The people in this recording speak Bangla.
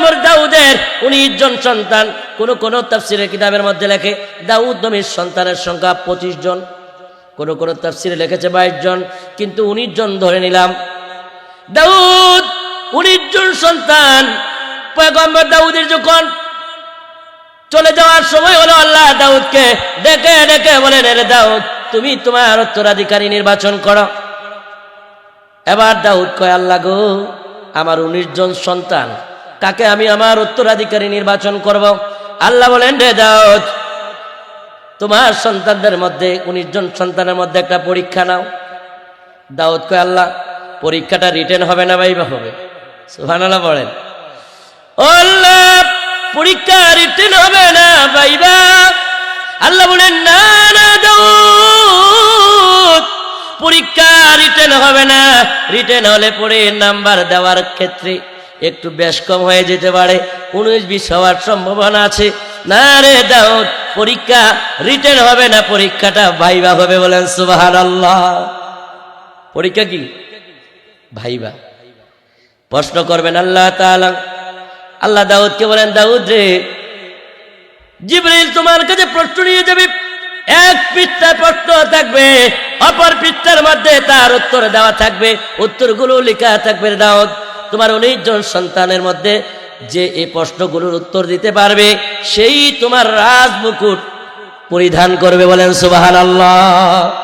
পয়গম্বর দাউদের উনিশ জন সন্তান। কোন কোন তাফসিরের কিতাবের মধ্যে লেখে, দাউদ নবীর সন্তানের সংখ্যা পঁচিশ জন। কোন কোন তাফসিরে বাইশ জন, কিন্তু উনিশ জন ধরে নিলাম। দাউদ উনিশ জন সন্তান। পয়গম্বর দাউদের যখন চলে যাওয়ার সময় হলো আল্লাহ দাউদকে ডেকে ডেকে বলেন রে, দাউদ, তুমি তোমার উত্তরাধিকারী নির্বাচন করো। এবার দাউদ কয়, আল্লাহ গো, আমার উনিশ জন সন্তান কাকে আমি আমার উত্তরাধিকারী নির্বাচন করব? আল্লাহ বলেন রে দাউদ, তোমার সন্তানদের মধ্যে, উনিশ জন সন্তানের মধ্যে একটা পরীক্ষা নাও। দাউদ কয়, আল্লাহ, পরীক্ষাটা রিটেন হবে না ভাইবা হবে। বলেন। ও আল্লাহ, পরীক্ষা রিটেন হবে না ভাইবা আল্লাহ বলেন, না না, দাউদ, পরীক্ষা রিটেন হবে না। রিটেন হলে পরে নাম্বার দেওয়ার ক্ষেত্রে একটু বেশ কম হয়ে যেতে পারে। উনিশ বিশ হওয়ার সম্ভাবনা আছে। না রে দাউদ, পরীক্ষা রিটেন হবে না, পরীক্ষাটা ভাইবা হবে বলেন সুবাহান আল্লাহ পরীক্ষা কি? ভাইবা। প্রশ্ন করবেন আল্লাহ তাআলা। আল্লাহ দাউদকে বলেন, দাউদ রে, জিবরিল তোমার কাছে প্রশ্ন নিয়ে যাবে। এক পৃষ্ঠায় প্রশ্ন থাকবে, অপর পৃষ্ঠার মধ্যে তার উত্তর দেওয়া থাকবে। উত্তরগুলো লেখা থাকবে দাউদ। তোমার উনিশজন সন্তানের মধ্যে যে এই প্রশ্নগুলোর উত্তর দিতে পারবে, সেই তোমার রাজমুকুট পরিধান করবে বলেন সুবাহান আল্লাহ